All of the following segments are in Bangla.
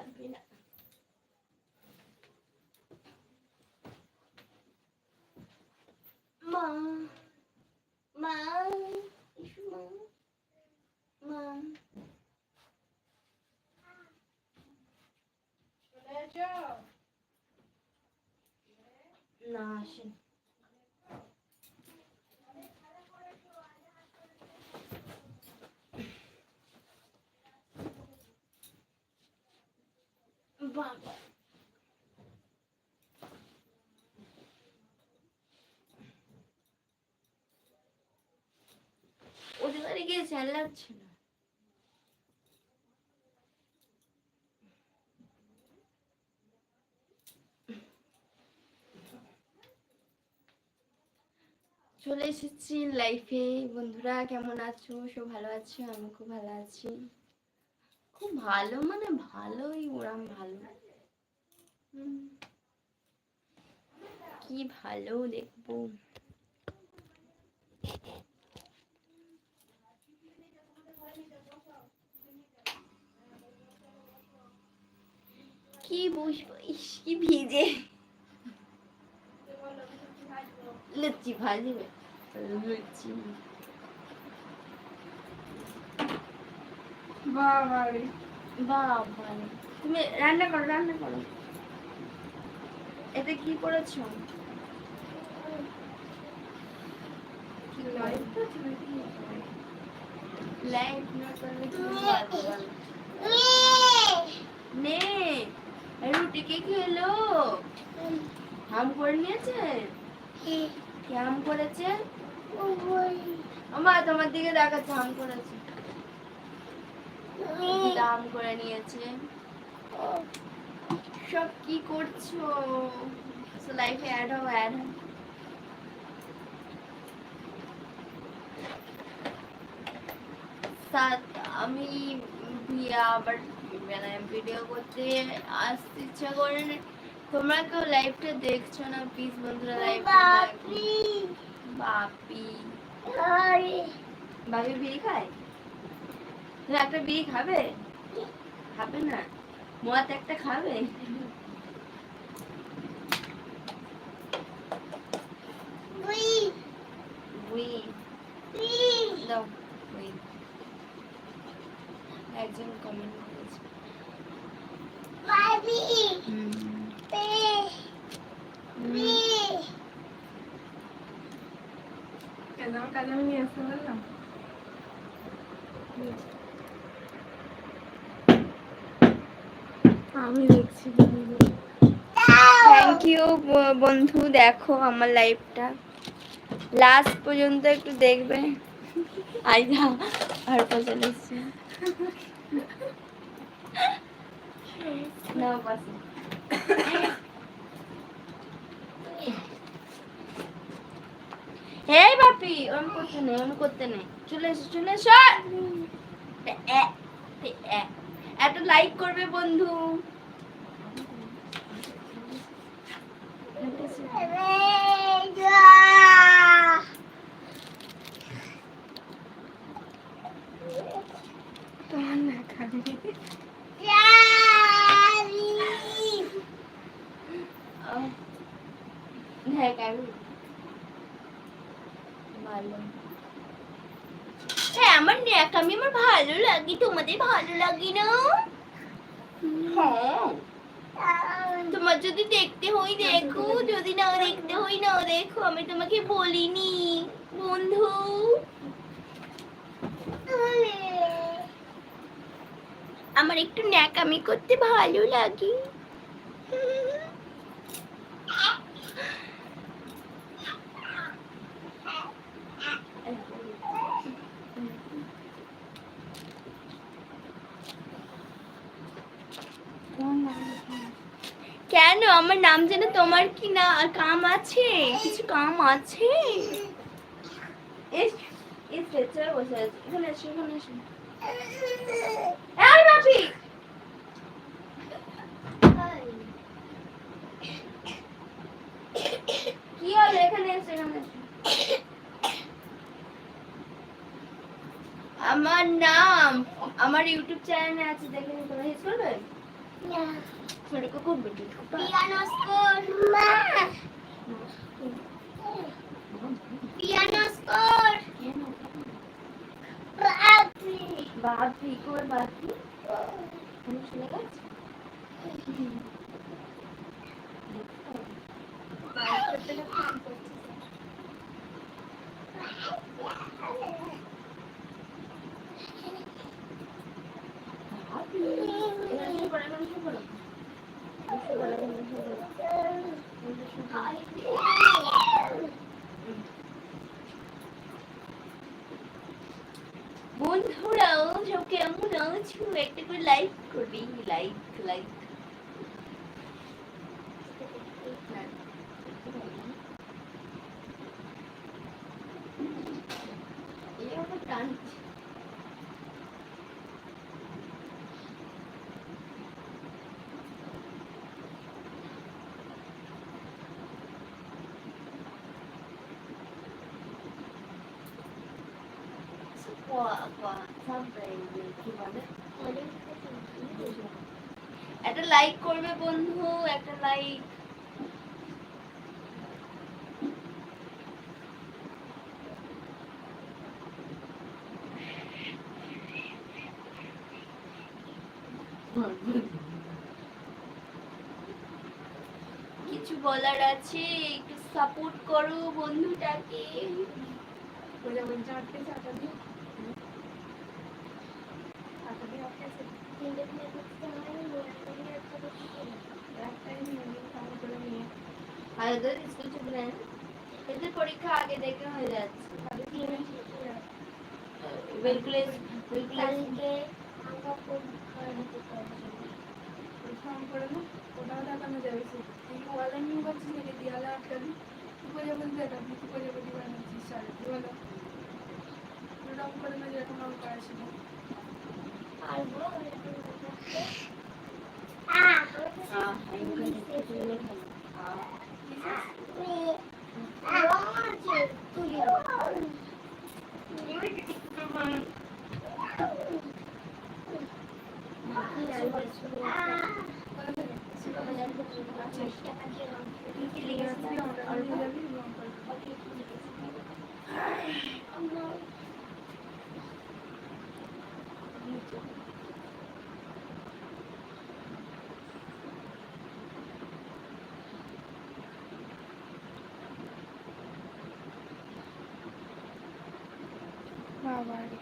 妈，妈奶。萌，萌，你萌，萌。ওদের গিয়ে না। চলে এসেছি লাইফে বন্ধুরা, কেমন আছো? সব ভালো আছো? আমি খুব ভালো আছি। খুব ভালো মানে ভালোই ওরম ভালো। কি ভালো দেখব। কি বসবো? ইস, কি ভিজে। লুচি ভাজবে। লুচি। বাবারে। তুমি রান্না করো রান্না করো। এটা কি করেছ? না করলে? নে রুটি কে খেলো? হাম করে নিয়েছে? কি হাম করেছে? আমা তোমার দিকে দেখাচ্ছে হাম করেছে। দাম করে নিয়েছে। সব কি করছ? লাইফে অ্যাড হও অ্যাড সাত আমি ভিয়া আবার মানে ভিডিও করতে আসতে ইচ্ছা করে তোমরা কেউ লাইভটা দেখছ না? প্লিজ বন্ধুরা লাইভটা বাপি। বাপি বিড়ি খায়? তুমি একটা বিড়ি খাবে খাবে না। মদ একটা খাবে? একজন কমেন্ট করেছে। কাদাম কাদাম নিয়ে আসতে বললাম আমি দেখছি থ্যাংক ইউ বন্ধু দেখো আমার লাইফটা লাস্ট পর্যন্ত একটু দেখবে। আই যা আর পয়সা নিচ্ছি নাও পাশে এই বাপি ওরম করতে নেই ওরম করতে নেই চলে এসো চলে এসো। এ, এ, এ, এ। একটা লাইক করবে বন্ধু। তোমার না খাবি আহ, হ্যাঁ কারণ ভালো হ্যাঁ আমার ন্যাক আমি আমার ভালো লাগি তোমাদের ভালো লাগি না হ্যাঁ তোমার যদি দেখতে হই দেখো, যদি না দেখতে হই না দেখো, আমি তোমাকে বলিনি। বন্ধু। আমার একটু ন্যাকামি করতে ভালো লাগে। কেন? আমার নাম যেন তোমার কি না আর কাম আছে? কিছু কাম আছে? আমার নাম, আমার ইউটিউব চ্যানেলে আছে, দেখে নিতে হেস করবে मेरे को बेटी पियानो स्कूल पियानो स्कूल बाबी को और बाबी हम सुनेगा Thank you. বন্ধুরাও সব কেমন আছো? একটা করে লাইক করবি লাইক লাইক একটা লাইক করবে বন্ধু, একটা লাইক কিছু বলার আছে, একটু সাপোর্ট করো বন্ধুটাকে। বলে বলছে, আটকে চাটা দিয়ে আর ওদের স্কুল ছুটি নেয় না? এদের পরীক্ষা আগে দেখে হয়ে যাচ্ছে তাদের দিয়ে নিয়ে বিলকুল বিলকুল কালকে আমরা পরীক্ষা দিতে পারছি ফর্ম করে না ওটাও দেখানো যাবে সে তুই ওয়ালে নিয়ে করছিস নাকি দেয়ালে আটকাবি তুই প্রজাপতি দেখাবি তুই প্রজাপতি বানাচ্ছিস সারে তুই বলো ওরকম করে না যেরকম অঙ্ক আসবে পারবো তুই লিখে রাখবি আমাকে নিয়ে যাবি রং করবি বাবা রে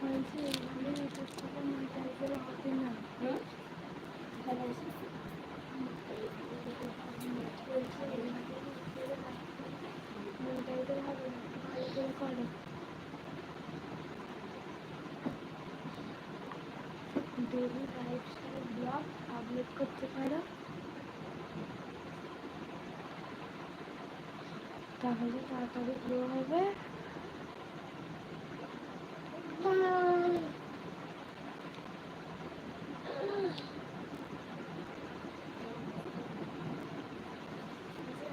বলছি এগুলো এটা থেকে মনটাইজের হবে না মনটাইজের হবে না ভালো করে। ডেলি লাইফস্টাইল ব্লগ আপলোড করতে পারো। তাহলে তাড়াতাড়ি গ্রো হবে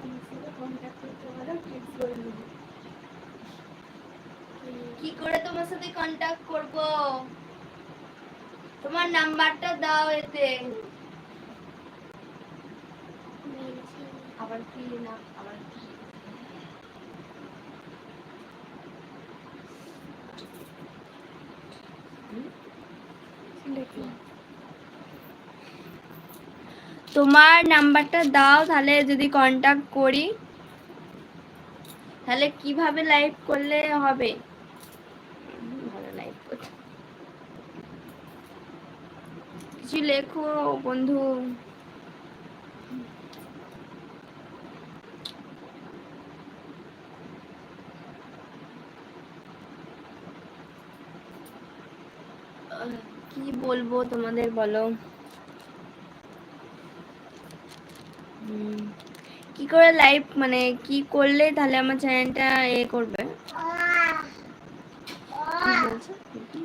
আমার সাথে কন্ট্যাক্ট করতে পারো টিপস করে দেবো কি করে তোমার সাথে কন্টাক্ট তোমার নাম্বারটা দাও এতে। আবার কি না আবার কি? তোমার নাম্বারটা দাও তাহলে যদি কন্টাক্ট করি তাহলে কীভাবে লাইভ করলে হবে হুম, ভালো লাইভ করছে কিছু লেখো, বন্ধু। কি বলব তোমাদের বলো? কি করে লাইভ মানে কি করলে তাহলে আমার চ্যানেলটা এ করবে? কি বলছো? কি?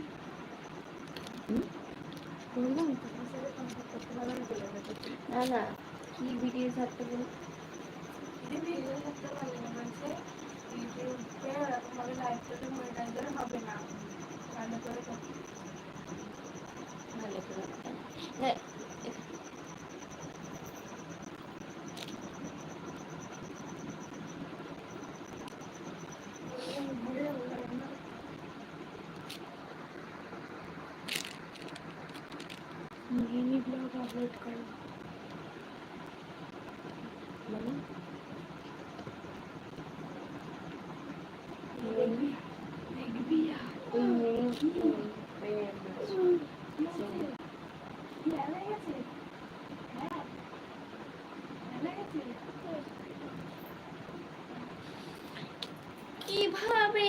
বললাম তোমার সাথে কন্ট্যাক্ট করতে পারো না বলে দেবো না না। কি ভিডিও ছাড়তে বল? ভিডিও করতে পারলে না বলছে ইউটিউবে ওরকমভাবে লাইভটাতে মনিটাইজার হবে না ভালো করে করতে ভালো করে হ্যাঁ মিনি ব্লগ আপলোড করো মানে দেখবি দেখবি ওই মিনি ভালো গেছে হ্যাঁ ভালো গেছে কীভাবে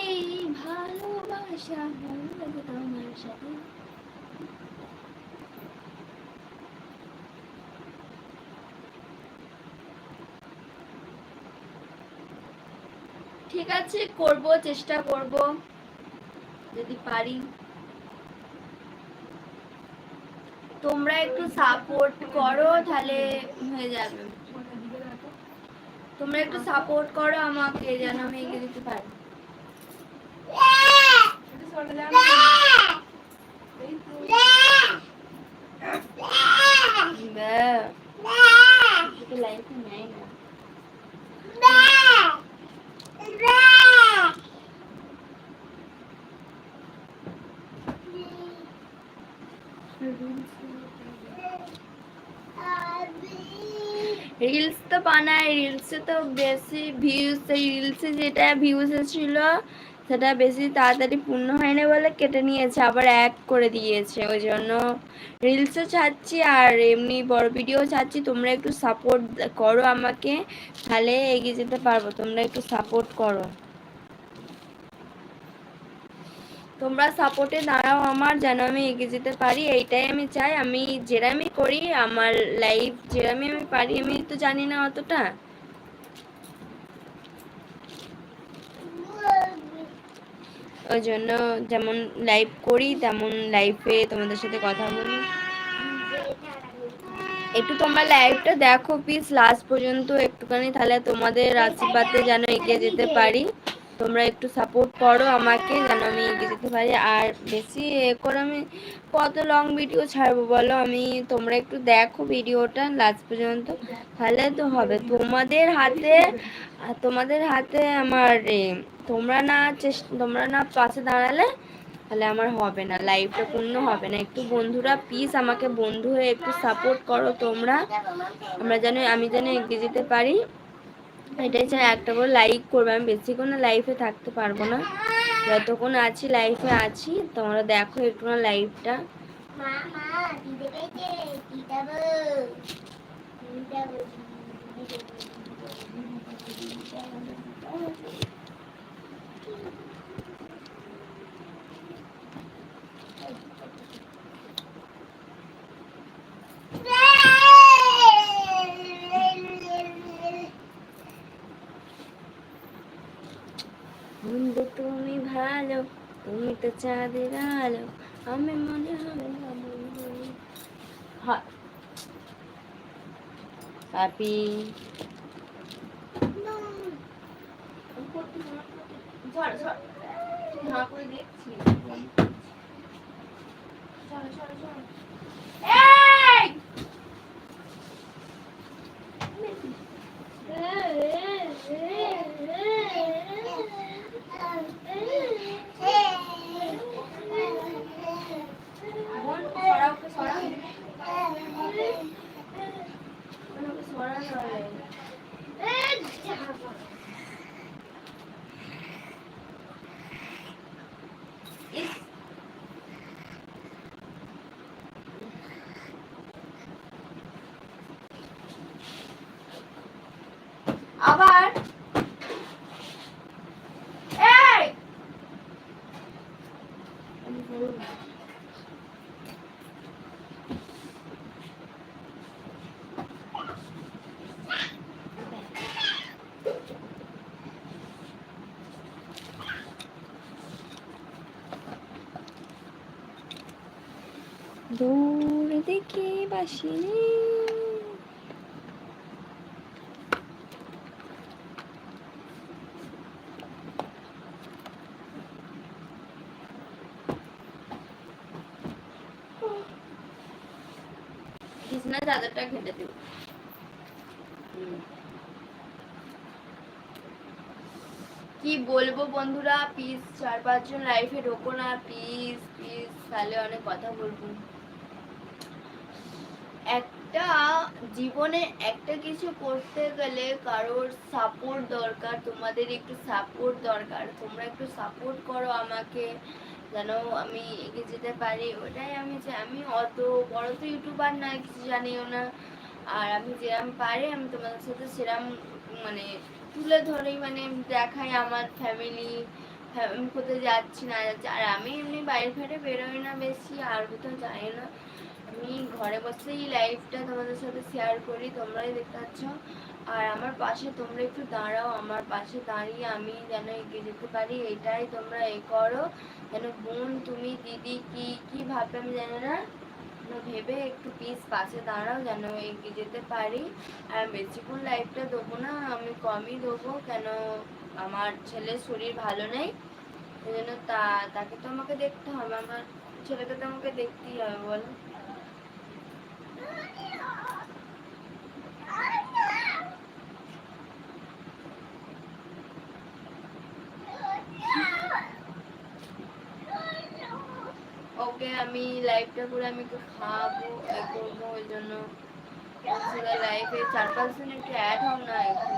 ভালোবাসা হলো তোমার সাথে ঠিক আছে করব চেষ্টা করব যদি পারি। তোমরা একটু সাপোর্ট করো তাহলে হয়ে যাবে। তোমরা একটু সাপোর্ট করো আমাকে যেন আমি এগিয়ে দিতে পারি একটু সরে যাও না। এই তো লাইফে নেয় না বানায় রিলসে তো বেশি ভিউজ সেই রিলসে যেটা ভিউজ এসেছিল, সেটা বেশি তাড়াতাড়ি পূর্ণ হয় না বলে কেটে নিয়েছে, আবার এক করে দিয়েছে, ওই জন্য রিলসও ছাড়ছি আর এমনি বড় ভিডিও ছাড়ছি, তোমরা একটু সাপোর্ট করো আমাকে, তাহলে এগিয়ে যেতে পারব, তোমরা একটু সাপোর্ট করো। তোমরা সাপোর্টে দাঁড়াও আমার, যেন আমি এগিয়ে যেতে পারি। এইটাই আমি চাই। আমি যেরামি করি, আমার লাইফ যেরামি আমি পারি, আমি তো জানি না অতটা। ওই জন্য যেমন লাইভ করি, তেমন লাইফে তোমাদের সাথে কথা বলি। একটু তোমরা লাইভটা দেখো প্লিজ লাস্ট পর্যন্ত একটুখানি, তাহলে তোমাদের আশীর্বাদে যেন এগিয়ে যেতে পারি। তোমরা একটু সাপোর্ট করো আমাকে, যেন আমি এগিয়ে যেতে পারি। আর বেশি এ করে আমি কত লং ভিডিও ছাড়বো বলো? আমি, তোমরা একটু দেখো ভিডিওটা লাস্ট পর্যন্ত। তাহলে তো হবে। তোমাদের হাতে তোমাদের হাতে আমার তোমরা না চেষ্টা তোমরা না পাশে দাঁড়ালে, তাহলে আমার হবে না। লাইফটা পূর্ণ হবে না। একটু বন্ধুরা প্লিজ আমাকে বন্ধু হয়ে একটু সাপোর্ট করো তোমরা। আমরা যেন, আমি যেন এগিয়ে যেতে পারি। এটাই চাই একটা করে লাইক করবে আমি বেশিক্ষণ লাইফে থাকতে পারব না যতক্ষণ আছি লাইফে আছি তোমরা দেখো একটু না লাইফটা Thank দিতে পেয়েছে দিদাবো দিদাবো বন্ধু তুমি ভালো তো চাঁদের আলো। আমি মনে হবে না বন্ধু হ্যাপি দেখে বাসিনি। চাদরটা কি বলব বন্ধুরা প্লিজ চার পাঁচজন লাইফে ঢোকো না প্লিজ প্লিজ তাহলে অনেক কথা বলব। একটা জীবনে একটা কিছু করতে গেলে কারোর সাপোর্ট দরকার, তোমাদের একটু সাপোর্ট দরকার। তোমরা একটু সাপোর্ট করো আমাকে, যেন আমি এগিয়ে যেতে পারি। ওটাই আমি চাই আমি অত বড় তো ইউটিউবার না কিছু জানিও না। আর আমি যেরকম পারি, আমি তোমাদের সাথে সেরকম মানে তুলে ধরেই মানে দেখাই আমার ফ্যামিলি আমি কোথায় যাচ্ছি, না যাচ্ছি। আর আমি এমনি বাইরে ফাইরে বেরোই না বেশি, আর কোথাও যাই না। আমি ঘরে বসেই লাইভটা তোমাদের সাথে শেয়ার করি, তোমরাই দেখতে পাচ্ছ। আর আমার পাশে তোমরা একটু দাঁড়াও, আমার পাশে দাঁড়িয়ে আমি যেন এগিয়ে যেতে পারি, এটাই তোমরা এ করো। যেন বোন, তুমি, দিদি, কি কি ভাবে আমি জানি না। ভেবে একটু প্লিজ পাশে দাঁড়াও, যেন এগিয়ে যেতে পারি। আর বেশিক্ষণ লাইভটা দেবো না, আমি কমই দেবো, কেন আমার ছেলের শরীর ভালো নেই। সেই জন্য তা, তাকে তো আমাকে দেখতে হবে, আমার ছেলেকে তো আমাকে দেখতেই হবে, বলো। ওকে আমি লাইভটা করে আমি একটু এ করব, ওই জন্য। লাইফে চার পাঁচ দিন একটু অ্যাড হও না একটু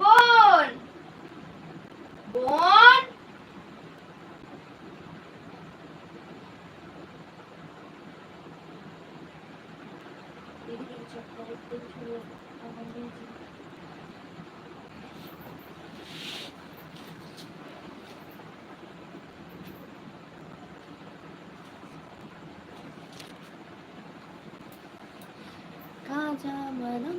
বোন বোন কাঁচা বাদাম।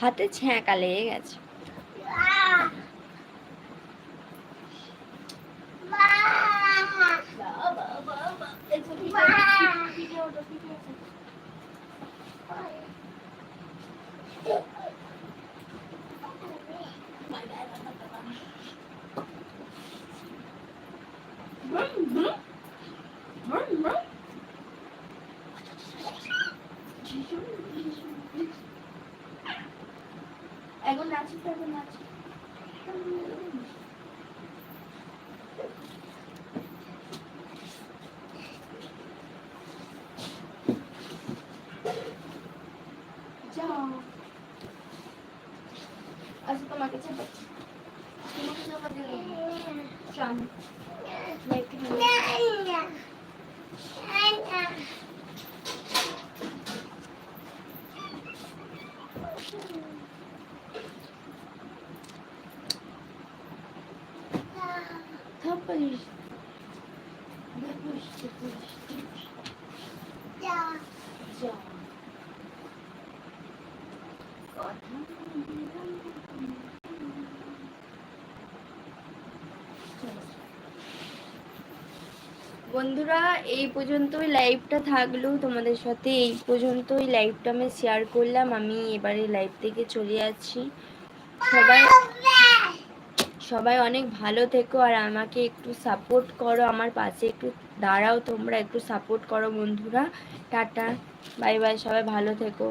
হাতে ছ্যাঁকা লেগে গেছে। এখন নাচি তো এখন নাচি যাও আচ্ছা তোমাকে চাপা তোমাকে চাপা দিয়ে দেবো চান লাইটটা নিয়ে বন্ধুরা, এই পর্যন্তই লাইভটা থাকল। তোমাদের সাথে এই পর্যন্তই লাইভটা আমি শেয়ার করলাম। আমি এবারে লাইভ থেকে চলে যাচ্ছি। সবাই সবাই অনেক ভালো থেকো আর আমাকে একটু সাপোর্ট করো, আমার পাশে একটু দাঁড়াও তোমরা, একটু সাপোর্ট করো বন্ধুরা। টাটা বাই বাই সবাই ভালো থেকো।